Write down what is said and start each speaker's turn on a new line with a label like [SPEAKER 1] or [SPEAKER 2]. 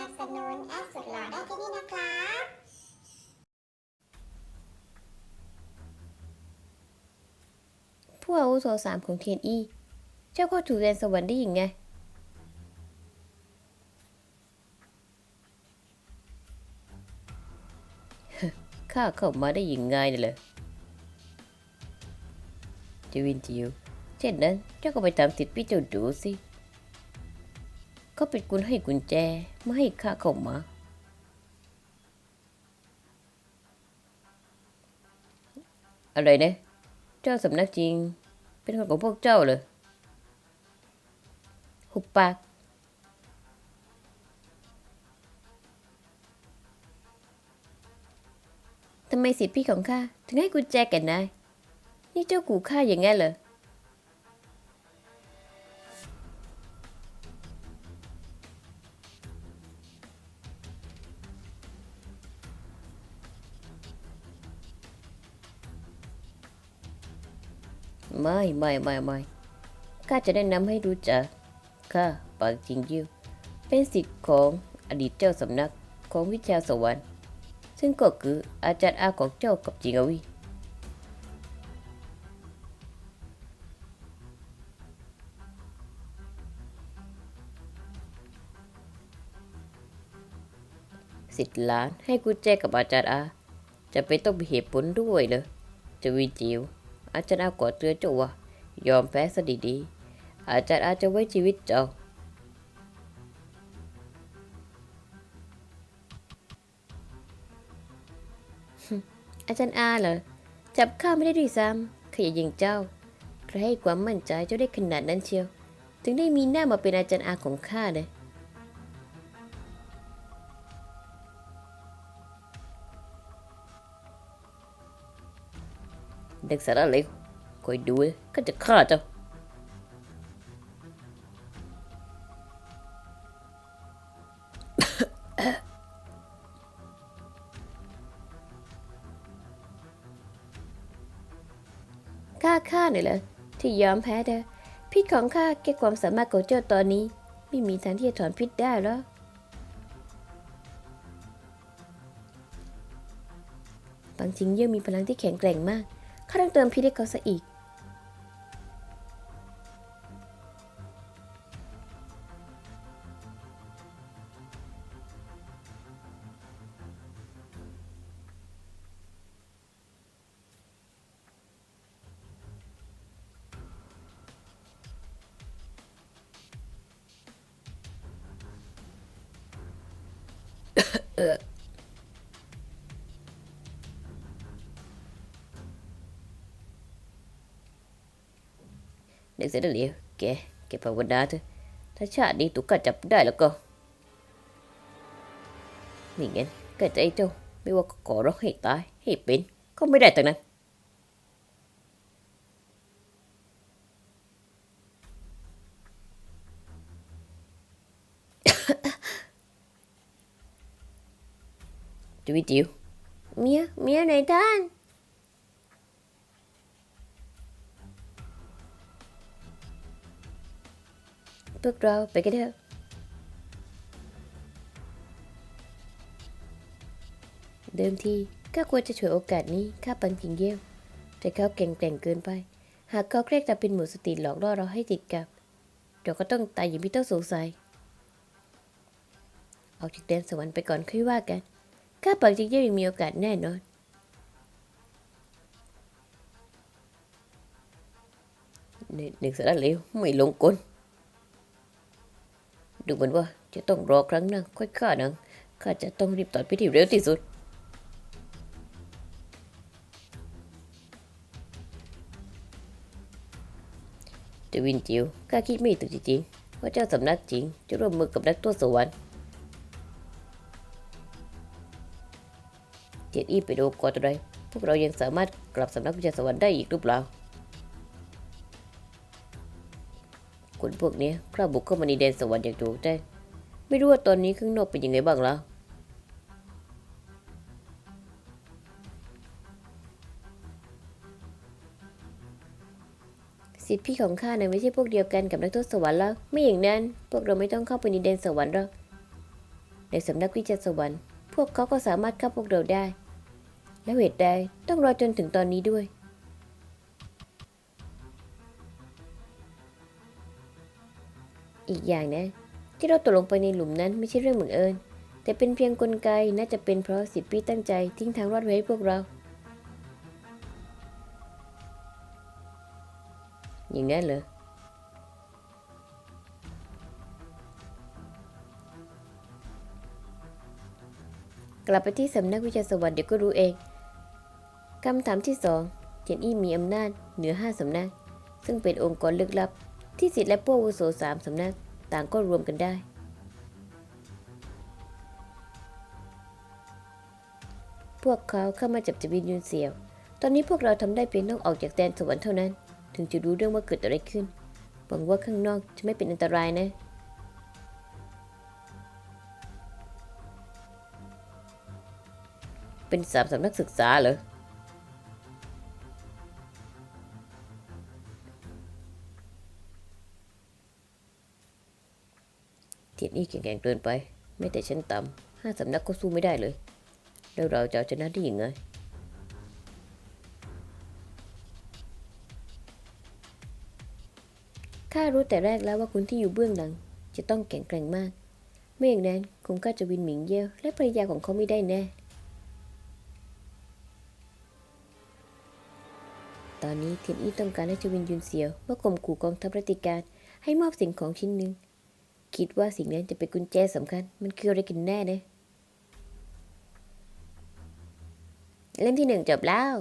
[SPEAKER 1] นับสนุนแอดสุดหล่อได้ที่นี่นะครับ
[SPEAKER 2] ผู้อาวุโสสามของเทียนอีเจ้าก็ถูกเรียนสวรรค์ได้ยังไง ข้าเข้ามาได้ยังไงเนี่ยเลยจวินจิวเช่นนั้นเจ้าก็ไปตามสิทธิ์พี่เจ้าดูสิ เขาเป็นกุญให้กุญแจไม่ให้ข้าเข้ามา อะไรเนี่ยเจ้าสำนักจริง เป็นคนของพวกเจ้าเลยหุบปากทำไมสิทธิพี่ของข้าถึงให้กุญแจแก่นาย นี่เจ้ากูข้าอย่างงั้นเหรอ ไม่ไม่ไม่ไม่ข้าจะแนะนำให้รู้จักข้าปางจิงยิวเป็นสิทธิ์ของอดีตเจ้าสำนักของวิชาสวรรค์ ซึ่งก็คืออาจารย์อาของเจ้ากับจิงอวีสิทธิ์หลานให้กุญแจกับอาจารย์อา จะเป็นต้องมีเหตุผลด้วยเหรอจะวิจิว อาจารย์อาก่อเตือนเจ้าว่ายอมแพ้ซะดีๆ อาจารย์อาจจะไว้ชีวิตเจ้า อาจารย์อาเหรอ จับข้าไม่ได้ด้วยซ้ำขยายิงเจ้า ใครให้ความมั่นใจเจ้าได้ขนาดนั้นเชียว ถึงได้มีหน้ามาเป็นอาจารย์อาของข้าเลย ด็กสารเลวคอยดูก็จะฆ่าเจ้า ข้าข้าเนี่ยเหรอที่ยอมแพ้เธอพิษของข้าแก่ความสามารถของเจ้าตอนนี้ ไม่มีทางที่จะถอนพิษได้แล้วบางจริงเยี่ยมมีพลังที่แข็งแกร่งมาก ข้าต้องเติมพิ เด็กเสียเหลียวแกแกภาวนาเถอะถ้าชาตินี้ตุกข้าจับได้แล้วก็นี่งั้นก็ใจเจ้าไม่ว่าขอร้องให้ตายให้เป็นก็ไม่ได้ทั้งนั้นจูวิจิวเมียเมียไหนท่าน พวกเราไปกันเถอะเดิมทีข้าควรจะฉวยโอกาสนี้ข้าปังจริงเยี่ยวแต่เขาแกร่งแกร่งเกินไป หากเขาเครียดจะเป็นหมูสติหลอกล่อเราให้ติดกับเราก็ต้องตายอย่างไม่ต้องสงสัยออกจากแดนสวรรค์ไปก่อนค่อยว่ากันข้าปังจริงเยี่ยวยังมีโอกาสแน่นอนหนึ่งหนึ่งสารเลวไม่ลงกล ดูเหมือนว่าจะต้องรอครั้งหน้าค่อยฆ่านางข้าจะต้องรีบต่อยพิธีเร็วที่สุดเจวินจิวข้าคิดไม่ถึงจริงๆว่าเจ้าสำนักจริง จะร่วมมือกับนักโทษสวรรค์เจ็ดอี้ไปดูก่อนอะไรพวกเรายังสามารถกลับสำนักวิชาสวรรค์ได้อีกหรือเปล่า คนพวกนี้คราบบุกเข้ามาในแดนสวรรค์อย่างถูกแจ้งไม่รู้ว่าตอนนี้ข้างนอกเป็นยังไงบ้างแล้วสิทธิพี่ของข้าเนี่ยไม่ใช่พวกเดียวกันกับนักโทษสวรรค์แล้วไม่อย่างนั้น พวกเราไม่ต้องเข้าไปในแดนสวรรค์หรอกในสำนักวิจัยสวรรค์ พวกเขาก็สามารถฆ่าพวกเราได้ แล้วเหตุใดต้องรอจนถึงตอนนี้ด้วย อีกอย่างนะ ที่เราตกลงไปในหลุมนั้นไม่ใช่เรื่องบังเอิญ แต่เป็นเพียงกลไกน่าจะเป็นเพราะสิทธิ์ปีตั้งใจทิ้งทางรอดไว้ให้พวกเรา อย่างนั้นเหรอกลับไปที่สำนักวิจัยสวรรค์เดี๋ยวก็รู้เอง คำถามที่สองเทียนอี้มีอำนาจเหนือห้าสำนัก ซึ่งเป็นองค์กรลึกลับ ที่สิทธิ์และผู้อาวุโสสามสำนักต่างก็รวมกันได้ พวกเขาเข้ามาจับจวินยุนเสี่ยว ตอนนี้พวกเราทำได้เพียงต้องออกจากแดนสวรรค์เท่านั้น ถึงจะรู้เรื่องว่าเกิดอะไรขึ้น หวังว่าข้างนอกจะไม่เป็นอันตรายนะเป็นสามสำนักศึกษาเหรอ เทียนอี้แข็งเกินไป ไม่แต่ชั้นต่ำห้าสำนักก็สู้ไม่ได้เลย แล้วเราจะเอาชนะได้ยังไงข้ารู้แต่แรกแล้วว่าคุณที่อยู่เบื้องหลัง จะต้องแข็งแกร่งมาก ไม่อย่างนั้นคงข้าจะวินหมิงเย่ยวและภรรยาของเขาไม่ได้แน่ ตอนนี้เทียนอี้ต้องการให้จวินยุนเสียวว่าข่มขู่กองทัพรัติการให้มอบสิ่งของชิ้นหนึ่ง คิดว่าสิ่งนั้นจะเป็นกุญแจสำคัญ มันคืออะไรกันแน่เนะเล่มที่หนึ่งจบแล้ว